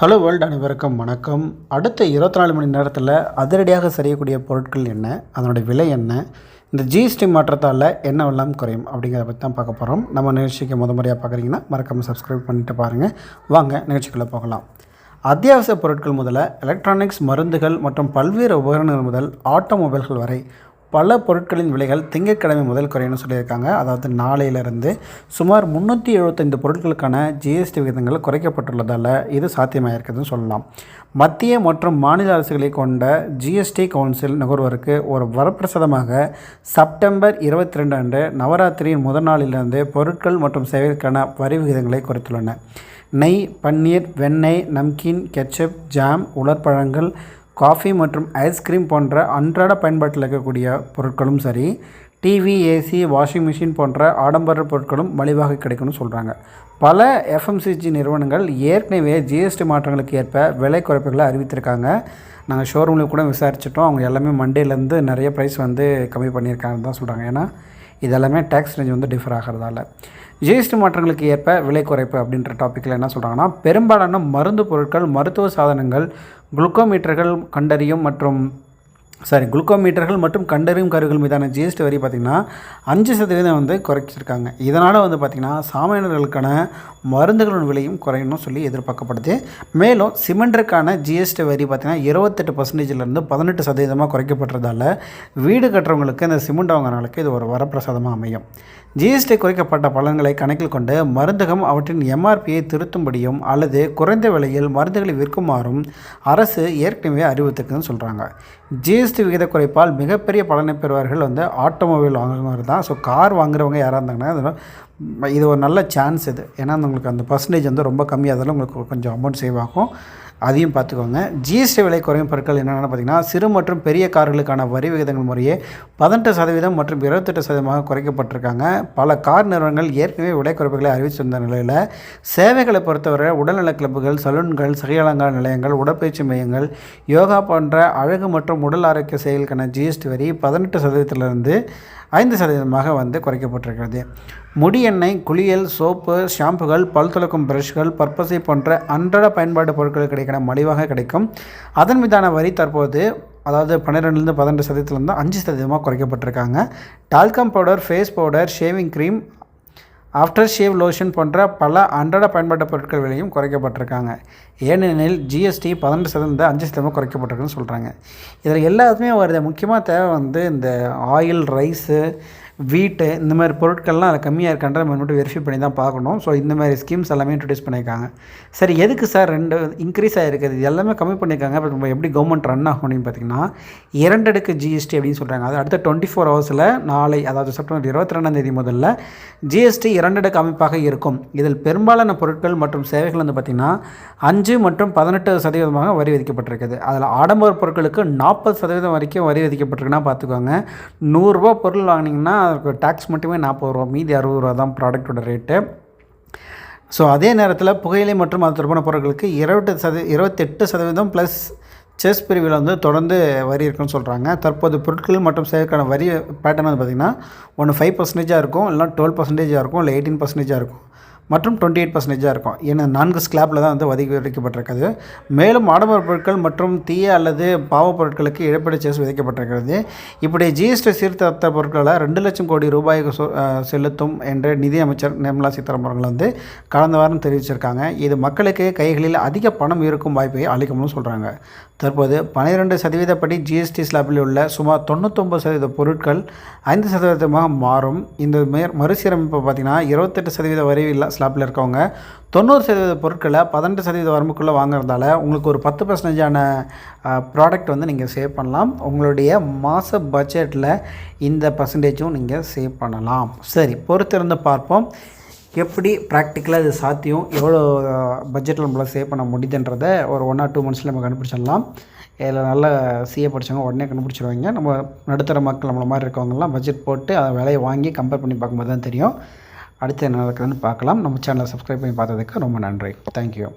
Hello world அனைவருக்கும் வணக்கம். அடுத்த இருபத்தி நாலு மணி நேரத்தில் அதிரடியாக சரியக்கூடிய பொருட்கள் என்ன? அதனுடைய விலை என்ன? இந்த ஜிஎஸ்டி மாற்றத்தால் என்னவெல்லாம் குறையும்? அப்படிங்கிறத பற்றி தான் பார்க்க போகிறோம் நம்ம நிகழ்ச்சிக்கு முத முறையாக பார்க்குறீங்கன்னா மறக்காமல் சப்ஸ்கிரைப் பண்ணிட்டு பாருங்கள் வாங்க நிகழ்ச்சிக்குள்ளே போகலாம். அத்தியாவசிய பொருட்கள் முதல்ல எலக்ட்ரானிக்ஸ் மருந்துகள் மற்றும் பல்வேறு உபகரணங்கள் முதல் ஆட்டோமொபைல்கள் வரை பல பொருட்களின் விலைகள் திங்கட்கிழமை முதல் குறையணும்னு சொல்லியிருக்காங்க. அதாவது நாளையிலிருந்து சுமார் முந்நூற்றி எழுபத்தைந்து பொருட்களுக்கான ஜிஎஸ்டி விகிதங்கள் குறைக்கப்பட்டுள்ளதால் இது சாத்தியமாயிருக்குதுன்னு சொல்லலாம். மத்திய மற்றும் மாநில அரசுகளை கொண்ட ஜிஎஸ்டி கவுன்சில் நுகர்வோருக்கு ஒரு வரப்பிரசாதமாக செப்டம்பர் இருபத்தி ரெண்டு அன்று நவராத்திரியின் முதல் நாளிலிருந்து பொருட்கள் மற்றும் சேவைகளுக்கான வரி விகிதங்களை குறைத்துள்ளன. நெய் பன்னீர் வெண்ணெய் நம்கீன் கெச்சப் ஜாம் உலர்பழங்கள் காஃபி மற்றும் ஐஸ்கிரீம் போன்ற அன்றாட பயன்பாட்டில் இருக்கக்கூடிய பொருட்களும் சரி டிவி ஏசி வாஷிங் மிஷின் போன்ற ஆடம்பர பொருட்களும் மலிவாக கிடைக்கும்னு சொல்கிறாங்க பல எஃப்எம்சிஜி நிறுவனங்கள் ஏற்கனவே ஜிஎஸ்டி மாற்றங்களுக்கு ஏற்ப விலை குறைப்புகளை அறிவித்திருக்காங்க. நாங்கள் ஷோரூமில் கூட விசாரிச்சிட்டோம். அவங்க எல்லாமே மண்டேலேருந்து நிறைய ப்ரைஸ் வந்து கம்மி பண்ணியிருக்காங்கன்னு தான் சொல்கிறாங்க ஏன்னா இதெல்லாமே டேக்ஸ் ரேஞ்ச் வந்து டிஃபர் ஆகிறதால. ஜிஎஸ்டி மாற்றங்களுக்கு ஏற்ப விலை குறைப்பு அப்படின்ற டாப்பிக்கில் என்ன சொல்கிறாங்கன்னா பெரும்பாலான மருந்து பொருட்கள் மருத்துவ சாதனங்கள் குளுக்கோமீட்டர்கள் கண்டறியும் மற்றும் சாரி குளுக்கோமீட்டர்கள் மற்றும் கண்டறியும் கருவிகள் மீதான ஜிஎஸ்டி வரி பார்த்திங்கன்னா அஞ்சு சதவீதம் வந்து குறைச்சிருக்காங்க. இதனால் வந்து பார்த்திங்கன்னா சாமானியர்களுக்கான மருந்துகளின் விலையும் குறையணும்னு சொல்லி எதிர்பார்க்கப்படுது. மேலும் சிமெண்ட்டுக்கான ஜிஎஸ்டி வரி பார்த்திங்கன்னா இருபத்தெட்டு பர்சன்டேஜிலேருந்து பதினெட்டு சதவீதமாக குறைக்கப்பட்டதால் வீடு கட்டுறவங்களுக்கு இந்த சிமெண்ட் வாங்குறவங்களுக்கு இது ஒரு வரப்பிரசாதமாக அமையும். ஜிஎஸ்டி குறைக்கப்பட்ட பலன்களை கணக்கில் கொண்டு மருந்தகம் அவற்றின் எம்ஆர்பியை திருத்தும்படியும் அல்லது குறைந்த விலையில் மருந்துகளை விற்குமாறும் அரசு ஏற்கனவே அறிவித்திருக்குன்னு சொல்கிறாங்க ஜிஎஸ்டி விகித குறைப்பால் மிகப்பெரிய பலனை பெறுவார்கள் வந்து ஆட்டோமொபைல் வாங்குறவங்க தான். ஸோ கார் வாங்குறவங்க யாராக இருந்தாங்கன்னா இது ஒரு நல்ல சான்ஸ் இது. ஏன்னா உங்களுக்கு அந்த பர்சன்டேஜ் வந்து ரொம்ப கம்மியாக உங்களுக்கு கொஞ்சம் அமௌண்ட் சேவ் ஆகும். அதையும் பார்த்துக்கோங்க. ஜிஎஸ்டி விலை குறையும் பொருட்கள் என்னென்னு பார்த்தீங்கன்னா சிறு மற்றும் பெரிய கார்களுக்கான வரி விகிதங்கள் முறையே பதினெட்டு சதவீதம் மற்றும் இருபத்தெட்டு சதவீதமாக குறைக்கப்பட்டிருக்காங்க. பல கார் நிறுவனங்கள் ஏற்கனவே விலை குறைப்புகளை அறிவிச்சிருந்த நிலையில் சேவைகளை பொறுத்தவரை உடல்நல கிளப்புகள் சலூன்கள் சகியலங்கார நிலையங்கள் உடற்பயிற்சி மையங்கள் யோகா போன்ற அழகு மற்றும் உடல் ஆரோக்கிய செயலுக்கான ஜிஎஸ்டி வரி பதினெட்டு சதவீதத்திலிருந்து ஐந்து சதவீதமாக வந்து குறைக்கப்பட்டிருக்கிறது. முடி எண்ணெய் குளியல் சோப்பு ஷாம்புகள் பல் துளக்கும் பிரஷ்கள் பற்பசை போன்ற அன்றாட பயன்பாடு பொருட்கள் கிடைக்கிற மலிவாக கிடைக்கும். அதன் மீதான வரி தற்போது அதாவது பன்னிரெண்டுலேருந்து பதினெட்டு சதவீதத்துலேருந்து அஞ்சு சதவீதமாக குறைக்கப்பட்டிருக்காங்க. Talcum powder face powder shaving cream after shave lotion போன்ற பல அன்றாட பயன்பாட்டு பொருட்கள் விலையும் குறைக்கப்பட்டிருக்காங்க. ஏனெனில் ஜிஎஸ்டி பதினெட்டு சதவீதம் அஞ்சு சதவீதம் குறைக்கப்பட்டிருக்குன்னு சொல்கிறாங்க இதில் எல்லாத்துமே வருது முக்கியமாக தேவை வந்து இந்த ஆயில் ரைஸு வீட்டு இந்த மாதிரி பொருட்கள்லாம் அதில் கம்மியாக இருக்கான்ற நம்ம மட்டும் வெரிஃபை பண்ணி தான் பார்க்கணும். ஸோ இந்த மாதிரி ஸ்கீம்ஸ் எல்லாமே இன்ட்ரடியூஸ் பண்ணியிருக்காங்க. சரி எதுக்கு சார் ரெண்டு இன்க்ரீஸ் ஆகிருக்குது இது எல்லாமே கம்மி பண்ணியிருக்காங்க. இப்போ நம்ம எப்படி கவர்மெண்ட் ரன் ஆகும் அப்படின்னு பார்த்தீங்கன்னா இரண்டு அடுக்கு ஜிஎஸ்டி அப்படின்னு சொல்கிறாங்க அது அடுத்த டுவெண்ட்டி ஃபோர் ஹவர்ஸில் நாளை அதாவது செப்டம்பர் இருபத்தி ரெண்டாம் தேதி முதல்ல ஜிஎஸ்டி இரண்டு அடுக்கு அமைப்பாக இருக்கும். இதில் பெரும்பாலான பொருட்கள் மற்றும் சேவைகள் வந்து பார்த்திங்கன்னா அஞ்சு மற்றும் பதினெட்டு சதவீதமாக வரி விதிக்கப்பட்டிருக்குது. அதில் ஆடம்பர பொருட்களுக்கு நாற்பது சதவீதம் வரைக்கும் வரி விதிக்கப்பட்டிருக்குன்னா பார்த்துக்கோங்க. நூறுரூவா பொருள் வாங்கினீங்கன்னா அதுக்கு டேக்ஸ் மட்டுமே நாற்பது ரூபா மீதி அறுபது ரூபா தான் ப்ராடக்ட்டோட ரேட்டு ஸோ அதே நேரத்தில் புகையிலை மற்றும் அது தொடர்பான பொருட்களுக்கு இருபத்தி சதவீ இருபத்தெட்டு சதவீதம் ப்ளஸ் செஸ் பிரிவில் வந்து தொடர்ந்து வரி இருக்குன்னு சொல்கிறாங்க தற்போது பொருட்கள் மற்றும் சேவைக்கான வரி பேட்டர்ன் வந்து பார்த்திங்கன்னா ஒன்று ஃபைவ் பர்சன்டேஜாக இருக்கும் இல்லைனா டுவெல் பர்சன்டேஜாக இருக்கும் இல்லை எயிட்டீன் பர்சன்டேஜாக இருக்கும். மற்றும் டுவெண்ட்டி எயிட் பர்சன்டேஜாக இருக்கும். ஏன்னா நான்கு ஸ்லாப்பில் தான் வந்து வதி விதிக்கப்பட்டிருக்கிறது மேலும் ஆடம்பர பொருட்கள் மற்றும் தீய அல்லது பாவ பொருட்களுக்கு இழப்பீடு சேஸ் விதிக்கப்பட்டிருக்கிறது. இப்படி ஜிஎஸ்டி சீர்திருத்த பொருட்களை ரெண்டு லட்சம் கோடி ரூபாய்க்கு செலுத்தும் என்று நிதியமைச்சர் நிர்மலா சீதாராமன் வந்து கடந்த வாரம் தெரிவிச்சிருக்காங்க. இது மக்களுக்கு கைகளில் அதிக பணம் இருக்கும் வாய்ப்பை அளிக்கும்னு சொல்கிறாங்க தற்போது பன்னிரெண்டு சதவீதப்படி ஜிஎஸ்டி ஸ்லாப்பில் உள்ள சுமார் தொண்ணூத்தொம்பது சதவீத பொருட்கள் ஐந்து சதவீதமாக மாறும். இந்த மேற் மறுசீரமைப்பு பார்த்திங்கன்னா இருபத்தெட்டு சதவீத வரி இல்லை ஸ்லாப்பில் இருக்கவங்க தொண்ணூறு சதவீத பொருட்களை பதினெட்டு சதவீத வரம்புக்குள்ளே வாங்குறதால உங்களுக்கு ஒரு பத்து பர்சன்டேஜான ப்ராடக்ட் வந்து நீங்கள் சேவ் பண்ணலாம். உங்களுடைய மாத பட்ஜெட்டில் இந்த பர்சன்டேஜும் நீங்கள் சேவ் பண்ணலாம். சரி பொறுத்திருந்து பார்ப்போம். எப்படி ப்ராக்டிக்கலாக இது சாத்தியம்? எவ்வளோ பட்ஜெட்டில் நம்மளால் சேவ் பண்ண முடியுதுன்றதை ஒரு ஒன் ஆர் டூ மந்த்ஸில் நம்ம கண்டுபிடிச்சிடலாம். இதில் நல்ல சிஏ படித்தவங்க உடனே கண்டுபிடிச்சிருவாங்க. நம்ம நடுத்தர மக்கள் நம்மள மாதிரி இருக்கவங்கலாம் பட்ஜெட் போட்டு அதை விலையை வாங்கி கம்பேர் பண்ணி பார்க்கும்போது தான் தெரியும். அடுத்து என்ன நடக்குதுன்னு பார்க்கலாம். நம்ம சேனலை சப்ஸ்கிரைப் பண்ணி பார்த்ததுக்கு ரொம்ப நன்றி. தேங்க்யூ